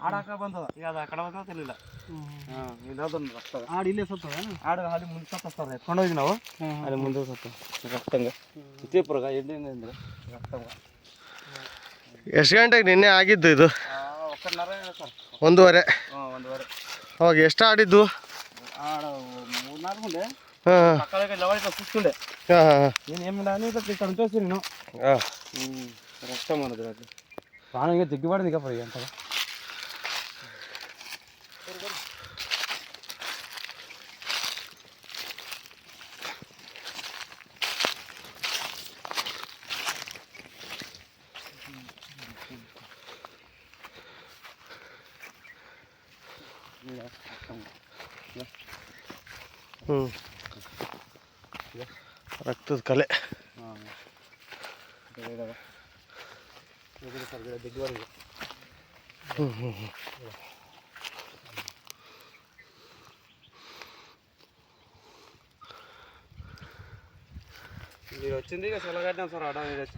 ಆಡಾಕ ಬಂದದ. ಈಗ ಅದು ಆ ಕಡೆ ಬಂದದ ತಿಳಿಲ್ಲ ಆಡು ಇಲ್ಲೇ ಸತ್ತದ? ಆಡು ಅಲ್ಲಿ ಮುಂದೆ ಸತ್ತಾರ ಎತ್ಕೊಂಡು ಹೋಗಿ ನಾವು. ಅಲ್ಲಿ ಮುಂದೆ ಸತ್ತ. ರಕ್ತಂಗ. ವಿಜಯಪುರಗ ಎಲ್ಲಿಂದ ರಕ್ತಂಗ. ಎಷ್ಟು ಗಂಟೆಗೆ ನಿನ್ನೆ ಆಗಿದ್ದು ಇದು? ಒಂದೂವರೆ. ಹಾಂ ಒಂದುವರೆ. ಅವಾಗ ಎಷ್ಟು ಆಡಿದ್ದು? ಆಡ ಮೂರ್ನಾಲ್ಕು ಮುಂದೆ ಹಾಂ. ಹಾಂ ಹಾಂ ನೀನು ಏಮಿಲ್ಲ ನೀವು ಕಣ್ತೋಸಿ ನೀನು. ಹಾಂ. ರಕ್ತ ಮಾಡಿದ್ರೆ ಅದು ಹಾಂ ಈಗ ಜಗ್ಗಿ ಈಗ ಅಂತ ರಕ್ತದ ಕಲೆ ಹಾಂ ಇದಾವೆ ಎದುರು ಸರ್ ಗಿಡ ಜಗ್ಗಿವರೆಗೆ ಹ್ಞೂ ಹ್ಞೂ ಹ್ಞೂ మీరు వచ్చింది ఇక సొలగడ్డాం సార్ ఆడ మీరు వచ్చి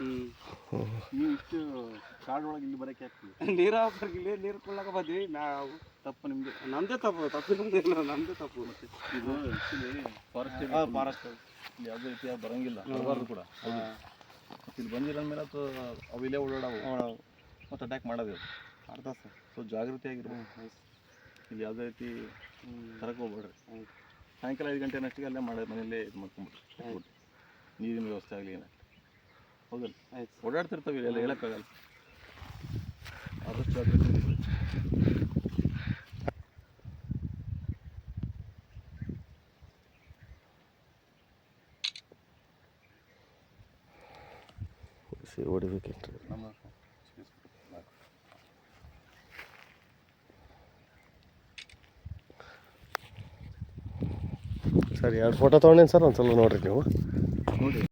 ನೀವು ಇಷ್ಟು ಕಾಡೊಳಗೆ ಇಲ್ಲಿ ಬರೋಕೆ ಆಗ್ತದೆ. ನೀರು ಇಲ್ಲಿ ನೀರು ಕೊಳ್ಳಾಕ ಬಂದ್ವಿ. ನಾವು ತಪ್ಪು ನಿಮಗೆ ನಮ್ಮದೇ ತಪ್ಪು ತಪ್ಪು ನಿಮ್ಮದು ಇಲ್ಲ ನಮ್ಮದೇ ತಪ್ಪು. ಮತ್ತೆ ಇದು ಫಾರೆಸ್ಟ್ ಫಾರೆಸ್ಟ್ ಇಲ್ಲಿ ಯಾವುದೇ ರೀತಿಯ ಬರೋಂಗಿಲ್ಲ ಬರಬಾರ್ದು ಕೂಡ. ಇಲ್ಲಿ ಬಂದಿರೋ ಮೇಲೆ ಅದು ಅವಿಲ್ಲೇ ಓಡಾಡವು. ಮತ್ತು ಅಟ್ಯಾಕ್ ಮಾಡೋದು ಅರ್ಧ ಸರ್ ಸೊ ಜಾಗೃತಿಯಾಗಿರ್ಬೋದು ಇಲ್ಲಿ ಯಾವುದೇ ರೀತಿ ತರಕ್ಕೆ ಹೋಗ್ಬೇಡ್ರಿ. ಸಾಯಂಕಾಲ ಐದು ಗಂಟೆ ಅಷ್ಟೇ ಅಲ್ಲೇ ಮಾಡೋದು ಮನೆಯಲ್ಲೇ ಇದು ಮಾಡ್ಕೊಂಬಿಡ್ರಿ ನೀರಿನ ವ್ಯವಸ್ಥೆ ಆಗಲಿ ಏನಾಗ್ತದೆ ಹೌದಲ್ಲ ಆಯ್ತು. ಓಡಾಡ್ತಿರ್ತಾವೆ ಇಲ್ಲಿ ಎಲ್ಲ ಹೇಳೋಕ್ಕಾಗಲ್ಲ. ಆದಷ್ಟು ಇರ್ಬೇಕು. ಹೊಡಿಬೇಕೇನ್ರಿ ನಮ್ಮ ಸರಿ ಎರಡು ಫೋಟೋ ತೊಗೊಂಡೇನು ಸರ್ ಒಂದ್ಸಲ ನೋಡ್ರಿ ನೀವು. ನೋಡಿ.